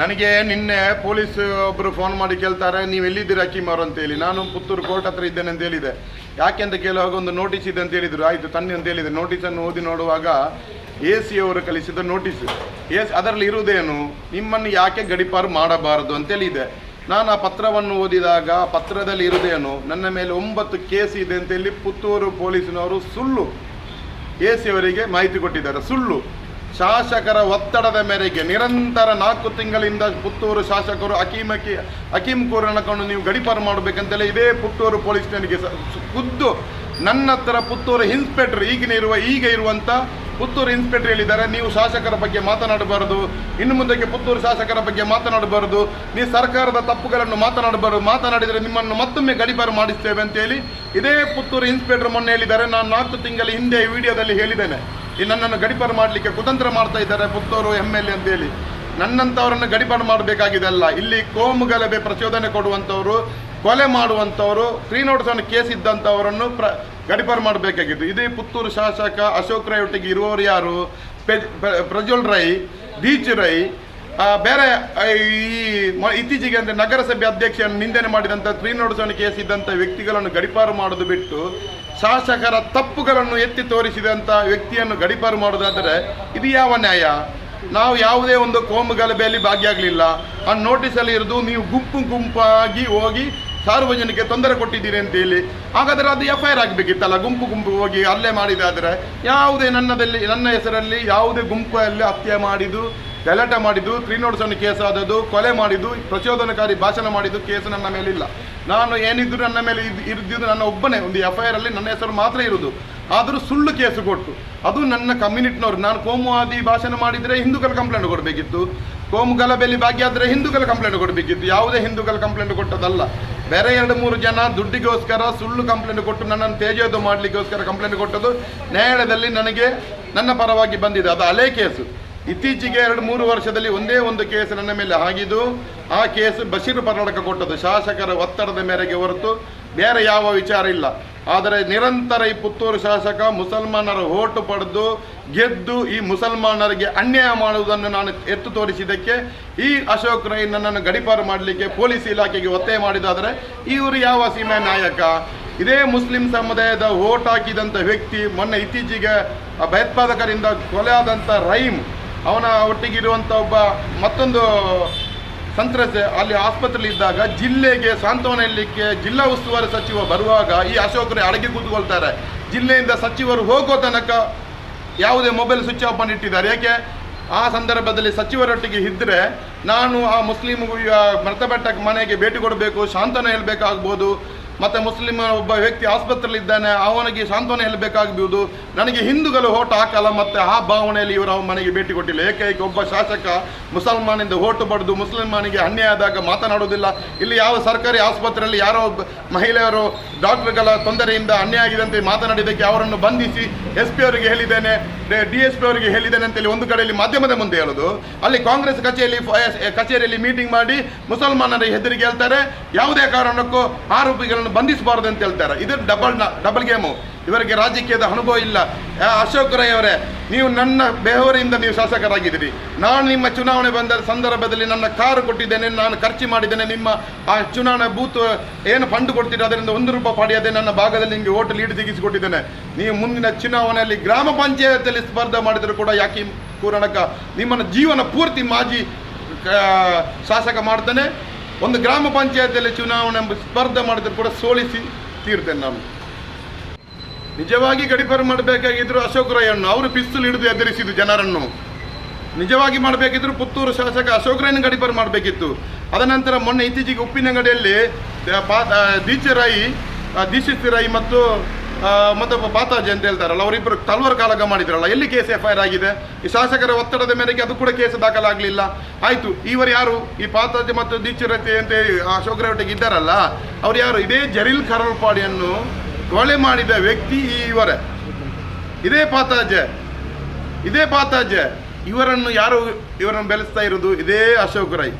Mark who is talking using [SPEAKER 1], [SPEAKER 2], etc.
[SPEAKER 1] ನನಗೆ ನಿನ್ನೆ ಪೊಲೀಸ್ ಒಬ್ಬರು ಫೋನ್ ಮಾಡಿ ಕೇಳ್ತಾರೆ, ನೀವು ಎಲ್ಲಿದ್ದೀರಾ ಅಂತ ಹೇಳಿ. ನಾನು ಪುತ್ತೂರು ಕೋರ್ಟ್ ಹತ್ರ ಇದ್ದೇನೆ ಅಂತ ಹೇಳಿದೆ. ಯಾಕೆ ಅಂತ ಕೇಳುವಾಗ ಒಂದು ನೋಟಿಸ್ ಇದೆ ಅಂತ ಹೇಳಿದ್ರು. ಆಯಿತು, ತನ್ನಿ ಅಂತ ಹೇಳಿದೆ. ನೋಟಿಸನ್ನು ಓದಿ ನೋಡುವಾಗ ಎ ಸಿ ಅವರು ಕಳಿಸಿದ ನೋಟಿಸ್ ಎಸ್ ಅದರಲ್ಲಿ ಇರುವುದೇನು? ನಿಮ್ಮನ್ನು ಯಾಕೆ ಗಡಿಪಾರು ಮಾಡಬಾರದು ಅಂತೇಳಿದೆ ನಾನು ಆ ಪತ್ರವನ್ನು ಓದಿದಾಗ ಪತ್ರದಲ್ಲಿ ಇರುವುದೇನು? ನನ್ನ ಮೇಲೆ ಒಂಬತ್ತು ಕೇಸ್ ಇದೆ ಅಂತೇಳಿ ಪುತ್ತೂರು ಪೊಲೀಸಿನವರು ಸುಳ್ಳು. ಎ ಸಿ ಅವರಿಗೆ ಮಾಹಿತಿ ಕೊಟ್ಟಿದ್ದಾರೆ. ಸುಳ್ಳು. ಶಾಸಕರ ಒತ್ತಡದ ಮೇರೆಗೆ ನಿರಂತರ ನಾಲ್ಕು ತಿಂಗಳಿಂದ ಪುತ್ತೂರು ಶಾಸಕರು ಅಕೀಮಕಿ ಅಕೀಮ್ ಕೂರನಕೊಂಡು ನೀವು ಗಡಿಪಾರು ಮಾಡಬೇಕಂತೇಳಿ ಇದೇ ಪುತ್ತೂರು ಪೊಲೀಸ್ ಠಾಣೆಗೆ ಖುದ್ದು ನನ್ನ ಹತ್ರ ಪುತ್ತೂರು ಇನ್ಸ್ಪೆಕ್ಟರ್ ಈಗಿನ ಇರುವ ಈಗ ಇರುವಂಥ ಪುತ್ತೂರು ಇನ್ಸ್ಪೆಕ್ಟರ್ ಹೇಳಿದ್ದಾರೆ. ನೀವು ಶಾಸಕರ ಬಗ್ಗೆ ಮಾತನಾಡಬಾರದು. ಇನ್ನು ಮುಂದಕ್ಕೆ ಪುತ್ತೂರು ಶಾಸಕರ ಬಗ್ಗೆ ಮಾತನಾಡಬಾರದು. ನೀವು ಸರ್ಕಾರದ ತಪ್ಪುಗಳನ್ನು ಮಾತನಾಡಬಾರದು. ಮಾತನಾಡಿದರೆ ನಿಮ್ಮನ್ನು ಮತ್ತೊಮ್ಮೆ ಗಡಿಪಾರು ಮಾಡಿಸ್ತೇವೆ ಅಂತೇಳಿ ಇದೇ ಪುತ್ತೂರು ಇನ್ಸ್ಪೆಕ್ಟರ್ ಮೊನ್ನೆ ಹೇಳಿದ್ದಾರೆ. ನಾನು ನಾಲ್ಕು ತಿಂಗಳ ಹಿಂದೆ ವಿಡಿಯೋದಲ್ಲಿ ಹೇಳಿದ್ದೇನೆ. ಈ ನನ್ನನ್ನು ಗಡಿಪಾರು ಮಾಡಲಿಕ್ಕೆ ಕುತಂತ್ರ ಮಾಡ್ತಾ ಇದ್ದಾರೆ ಪುತ್ತೂರು ಎಂ ಎಲ್ ಎ ಅಂತೇಳಿ. ನನ್ನಂಥವರನ್ನು ಗಡಿಪಾರು ಮಾಡಬೇಕಾಗಿದೆ ಅಲ್ಲ. ಇಲ್ಲಿ ಕೋಮು ಗಲಭೆ ಪ್ರಚೋದನೆ ಕೊಡುವಂಥವರು, ಕೊಲೆ ಮಾಡುವಂಥವರು ಫ್ರೀ ನೋಟ್ಸ್ ಅನ್ನು ಕೇಸ್ ಇದ್ದಂಥವರನ್ನು ಪ್ರ ಗಡಿಪಾರು ಮಾಡಬೇಕಾಗಿತ್ತು ಇದೇ ಪುತ್ತೂರು ಶಾಸಕ ಅಶೋಕ್ ರೈ ಒಟ್ಟಿಗೆ ಇರುವವರು ಯಾರು? ಪ್ರಜ್ವಲ್ ರೈ, ದೀಚ್ ರೈ ಬೇರೆ ಈ ಇತ್ತೀಚೆಗೆ ಅಂದರೆ ನಗರಸಭೆ ಅಧ್ಯಕ್ಷರನ್ನು ನಿಂದನೆ ಮಾಡಿದಂಥ ತ್ರೀ ನೋಟ್ಸ್ ಅನ್ನು ಕೇಸ್ ಇದ್ದಂಥ ವ್ಯಕ್ತಿಗಳನ್ನು ಗಡಿಪಾರು ಮಾಡೋದು ಬಿಟ್ಟು ಶಾಸಕರ ತಪ್ಪುಗಳನ್ನು ಎತ್ತಿ ತೋರಿಸಿದಂಥ ವ್ಯಕ್ತಿಯನ್ನು ಗಡಿಪಾರು ಮಾಡೋದಾದರೆ ಇದು ಯಾವ ನ್ಯಾಯ? ನಾವು ಯಾವುದೇ ಒಂದು ಕೋಮು ಗಲಭೆಯಲ್ಲಿ ಭಾಗಿಯಾಗಲಿಲ್ಲ. ಆ ನೋಟಿಸಲ್ಲಿ ಇರೋದು ನೀವು ಗುಂಪು ಗುಂಪಾಗಿ ಹೋಗಿ ಸಾರ್ವಜನಿಕರಿಗೆ ತೊಂದರೆ ಕೊಟ್ಟಿದ್ದೀರಿ ಅಂತ ಹೇಳಿ. ಹಾಗಾದರೆ ಅದು ಎಫ್ ಐ ಆಗಬೇಕಿತ್ತಲ್ಲ? ಗುಂಪು ಗುಂಪು ಹೋಗಿ ಹಲ್ಲೆ ಮಾಡಿದಾದರೆ ಯಾವುದೇ ನನ್ನದಲ್ಲಿ, ನನ್ನ ಹೆಸರಲ್ಲಿ ಯಾವುದೇ ಗುಂಪಲ್ಲಿ ಹತ್ಯೆ ಮಾಡಿದ್ದು ಗಲಾಟೆ ಮಾಡಿದ್ದು ತ್ರೀ ನೋಟ್ಸನ್ನು ಕೇಸ್ ಆದದ್ದು, ಕೊಲೆ ಮಾಡಿದ್ದು, ಪ್ರಚೋದನಕಾರಿ ಭಾಷಣ ಮಾಡಿದ್ದು ಕೇಸು ನನ್ನ ಮೇಲಿಲ್ಲ ನಾನು ಏನಿದ್ರು ನನ್ನ ಮೇಲೆ ಇದ್ದಿದ್ದು ನನ್ನ ಒಬ್ಬನೇ, ಒಂದು ಎಫ್ ಐ ಆರಲ್ಲಿ ನನ್ನ ಹೆಸರು ಮಾತ್ರ ಇರುವುದು ಆದರೂ ಸುಳ್ಳು ಕೇಸು ಕೊಟ್ಟು, ಅದು ನನ್ನ ಕಮ್ಯುನಿಟಿನವರು ನಾನು ಕೋಮುವಾದಿ ಭಾಷಣ ಮಾಡಿದರೆ ಹಿಂದೂಗಳ ಕಂಪ್ಲೇಂಟ್ ಕೊಡಬೇಕಿತ್ತು. ಕೋಮು ಗಲಭೆಯಲ್ಲಿ ಭಾಗಿಯಾದರೆ ಹಿಂದೂಗಳ ಕಂಪ್ಲೇಂಟ್ ಕೊಡಬೇಕಿತ್ತು. ಯಾವುದೇ ಹಿಂದೂಗಳ ಕಂಪ್ಲೇಂಟ್ ಕೊಟ್ಟದಲ್ಲ ಬೇರೆ ಎರಡು ಮೂರು ಜನ ದುಡ್ಡಿಗೋಸ್ಕರ ಸುಳ್ಳು ಕಂಪ್ಲೇಂಟ್ ಕೊಟ್ಟು ನನ್ನನ್ನು ತೇಜೋದು ಮಾಡಲಿಕ್ಕೋಸ್ಕರ ಕಂಪ್ಲೇಂಟ್ ಕೊಟ್ಟದ್ದು, ನ್ಯಾಯಾಲಯದಲ್ಲಿ ನನಗೆ, ನನ್ನ ಪರವಾಗಿ ಬಂದಿದೆ. ಅದು ಹಳೇ ಕೇಸು ಇತ್ತೀಚೆಗೆ ಎರಡು ಮೂರು ವರ್ಷದಲ್ಲಿ ಒಂದೇ ಒಂದು ಕೇಸ್ ನನ್ನ ಮೇಲೆ ಆಗಿದ್ದು, ಆ ಕೇಸ್ ಬಶೀರ್ ಪರ್ನಾಟಕ ಕೊಟ್ಟದ್ದು. ಶಾಸಕರ ಒತ್ತಡದ ಮೇರೆಗೆ ಹೊರತು ಬೇರೆ ಯಾವ ವಿಚಾರ ಇಲ್ಲ. ಆದರೆ ನಿರಂತರ ಈ ಪುತ್ತೂರು ಶಾಸಕ ಮುಸಲ್ಮಾನರ ಓಟು ಪಡೆದು ಗೆದ್ದು ಈ ಮುಸಲ್ಮಾನರಿಗೆ ಅನ್ಯಾಯ ಮಾಡುವುದನ್ನು ನಾನು ಎತ್ತು ತೋರಿಸಿದ್ದಕ್ಕೆ, ಈ ಅಶೋಕ್ ರೈ ನನ್ನನ್ನು ಗಡಿಪಾರು ಮಾಡಲಿಕ್ಕೆ ಪೊಲೀಸ್ ಇಲಾಖೆಗೆ ಒತ್ತಾಯ ಮಾಡಿದಾದರೆ ಇವರು ಯಾವ ಸೀಮೆ ನಾಯಕ? ಇದೇ ಮುಸ್ಲಿಂ ಸಮುದಾಯದ ಓಟ್ ಹಾಕಿದಂಥ ವ್ಯಕ್ತಿ, ಮೊನ್ನೆ ಇತ್ತೀಚೆಗೆ ಭಯೋತ್ಪಾದಕರಿಂದ ಕೊಲೆ ಆದಂಥ ರಹೀಮ್ ಅವನ ಒಟ್ಟಿಗಿರುವಂಥ ಒಬ್ಬ ಮತ್ತೊಂದು ಸಂತ್ರಸ್ತೆ ಅಲ್ಲಿ ಆಸ್ಪತ್ರೆಯಲ್ಲಿ ಇದ್ದಾಗ ಜಿಲ್ಲೆಗೆ ಸಾಂತ್ವನ ಹೇಳಲಿಕ್ಕೆ ಜಿಲ್ಲಾ ಉಸ್ತುವಾರಿ ಸಚಿವ ಬರುವಾಗ ಈ ಅಶೋಕರು ಅಡಗಿ ಕೂತ್ಕೊಳ್ತಾರೆ. ಜಿಲ್ಲೆಯಿಂದ ಸಚಿವರು ಹೋಗೋ ತನಕ ಯಾವುದೇ ಮೊಬೈಲ್ ಸ್ವಿಚ್ ಆಫ್ ಮಾಡಿಟ್ಟಿದ್ದಾರೆ ಯಾಕೆ? ಆ ಸಂದರ್ಭದಲ್ಲಿ ಸಚಿವರೊಟ್ಟಿಗೆ ಇದ್ದರೆ ನಾನು ಆ ಮುಸ್ಲಿಂ ಮೃತಪಟ್ಟ ಮನೆಗೆ ಭೇಟಿ ಕೊಡಬೇಕು, ಸಾಂತ್ವನ ಹೇಳಬೇಕಾಗ್ಬೋದು. ಮತ್ತು ಮುಸ್ಲಿಂ ಒಬ್ಬ ವ್ಯಕ್ತಿ ಆಸ್ಪತ್ರೆಯಲ್ಲಿ ಇದ್ದಾನೆ ಅವನಿಗೆ ಸಾಂತ್ವನ ಹೇಳಬೇಕಾಗಬಹುದು ನನಗೆ ಹಿಂದೂಗಳು ಓಟ್ ಹಾಕಲ್ಲ, ಮತ್ತು ಆ ಭಾವನೆಯಲ್ಲಿ ಇವರು ಅವನ ಮನೆಗೆ ಭೇಟಿ ಕೊಟ್ಟಿಲ್ಲ. ಏಕೈಕ ಒಬ್ಬ ಶಾಸಕ ಮುಸಲ್ಮಾನಿಂದ ಓಟು ಪಡೆದು ಮುಸಲ್ಮಾನಿಗೆ ಅನ್ಯಾಯ ಆದಾಗ ಮಾತನಾಡುವುದಿಲ್ಲ. ಇಲ್ಲಿ ಯಾವ ಸರ್ಕಾರಿ ಆಸ್ಪತ್ರೆಯಲ್ಲಿ ಯಾರೋ ಒಬ್ಬ ಮಹಿಳೆಯರು ಡಾಕ್ಟರ್ಗಳ ತೊಂದರೆಯಿಂದ ಅನ್ಯಾಯ ಆಗಿದೆ ಅಂತ ಮಾತನಾಡಿದ್ದಕ್ಕೆ ಅವರನ್ನು ಬಂಧಿಸಿ ಎಸ್ ಪಿ ಅವರಿಗೆ ಹೇಳಿದ್ದೇನೆ, ಡಿ ಎಸ್ ಪಿ ಅವರಿಗೆ ಹೇಳಿದ್ದೇನೆ ಅಂತೇಳಿ ಒಂದು ಕಡೆಯಲ್ಲಿ ಮಾಧ್ಯಮದ ಮುಂದೆ ಹೇಳೋದು. ಅಲ್ಲಿ ಕಾಂಗ್ರೆಸ್ ಕಚೇರಿಯಲ್ಲಿ ಕಚೇರಿಯಲ್ಲಿ ಮೀಟಿಂಗ್ ಮಾಡಿ ಮುಸಲ್ಮಾನರ ಹೆದರಿಗೆ ಹೇಳ್ತಾರೆ. ಯಾವುದೇ ಕಾರಣಕ್ಕೂ ಆರೋಪಿಗಳನ್ನು ಬಂಧಿಸಬಾರದು ಅಂತ ಹೇಳ್ತಾರೆ. ಇದು ಡಬಲ್ ಡಬಲ್ ಗೇಮು ಇವರಿಗೆ ರಾಜಕೀಯದ ಅನುಭವ ಇಲ್ಲ. ಅಶೋಕ್ ರೈ ಅವರೇ, ನೀವು ನನ್ನ ಬೆಹವರಿಯಿಂದ ನೀವು ಶಾಸಕರಾಗಿದ್ದೀರಿ. ನಾನು ನಿಮ್ಮ ಚುನಾವಣೆ ಬಂದ ಸಂದರ್ಭದಲ್ಲಿ ನನ್ನ ಕಾರು ಕೊಟ್ಟಿದ್ದೇನೆ, ನಾನು ಖರ್ಚು ಮಾಡಿದ್ದೇನೆ, ನಿಮ್ಮ ಆ ಚುನಾವಣಾ ಬೂತ್ ಏನು ಫಂಡ್ ಕೊಡ್ತೀರಿ ಅದರಿಂದ ಒಂದು ರೂಪಾಯಿ ಪಡೆಯದೆ ನನ್ನ ಭಾಗದಲ್ಲಿ ನಿಮಗೆ ಓಟ್ ಲೀಡ್ ತೆಗೆಸಿಕೊಟ್ಟಿದ್ದೇನೆ. ನೀವು ಮುಂದಿನ ಚುನಾವಣೆಯಲ್ಲಿ ಗ್ರಾಮ ಪಂಚಾಯತಿಯಲ್ಲಿ ಸ್ಪರ್ಧೆ ಮಾಡಿದರೂ ಕೂಡ ಯಾಕೆ ಕೂರಣಕ ನಿಮ್ಮನ್ನು ಜೀವನ ಪೂರ್ತಿ ಮಾಜಿ ಶಾಸಕ ಮಾಡ್ತಾನೆ. ಒಂದು ಗ್ರಾಮ ಪಂಚಾಯತಿಯಲ್ಲಿ ಚುನಾವಣೆ ಸ್ಪರ್ಧೆ ಮಾಡಿದ್ರು ಕೂಡ ಸೋಲಿಸಿ ತೀರ್ತೇನೆ ನಾನು. ನಿಜವಾಗಿ ಗಡಿಪಾರ ಮಾಡಬೇಕಾಗಿದ್ರು ಅಶೋಕ್ ರಾಯಣ್ಣ ಅವರು ಪಿಸ್ತೂಲ್ ಹಿಡಿದು ಎದುರಿಸಿದ್ದು ಜನರನ್ನು. ನಿಜವಾಗಿ ಮಾಡಬೇಕಿದ್ರು ಪುತ್ತೂರು ಶಾಸಕ ಅಶೋಕ್ ರೈನ ಗಡಿಪಾರ ಮಾಡಬೇಕಿತ್ತು. ಅದನಂತರ ಮೊನ್ನೆ ಇತ್ತೀಚೆಗೆ ಉಪ್ಪಿನಂಗಡಿಯಲ್ಲಿ ದೀಚರಾಯಿ ಪಾ ಆ, ದೀಚೆ ರೈ ಆ, ದೀಕ್ಷಿತ್ ಮತ್ತು ಮತ್ತೊಬ್ಬ ಪಾತಾಜಿ ಅಂತ ಹೇಳ್ತಾರಲ್ಲ ಅವರಿಬ್ಬರು ತಲ್ವಾರ್ ಕಾಲಗ ಮಾಡಿದ್ರಲ್ಲ, ಎಲ್ಲಿ ಕೇಸ್ ಎಫ್ ಐ ಆರ್ ಆಗಿದೆ? ಈ ಶಾಸಕರ ಒತ್ತಡದ ಮೇರೆಗೆ ಅದು ಕೂಡ ಕೇಸ್ ದಾಖಲಾಗಲಿಲ್ಲ. ಆಯಿತು, ಇವರು ಯಾರು? ಈ ಪಾತಾಜಿ ಮತ್ತು ದೀಕ್ಷರತೆ ಅಂತ ಅಶೋಕ್ ರೇವಟಿಗೆ ಇದ್ದಾರಲ್ಲ, ಅವ್ರು ಯಾರು? ಇದೇ ಜರೀಲ್ ಕರಲ್ಪಾಡಿಯನ್ನು ಕೊಲೆ ಮಾಡಿದ ವ್ಯಕ್ತಿ ಈ ಇವರೇ. ಇದೇ ಪಾತಾಜೆ ಇದೇ ಪಾತಾಜೆ ಇವರನ್ನು ಯಾರು, ಇವರನ್ನು ಬೆಳೆಸ್ತಾ ಇರೋದು? ಇದೇ ಅಶೋಕ್ ರೈ.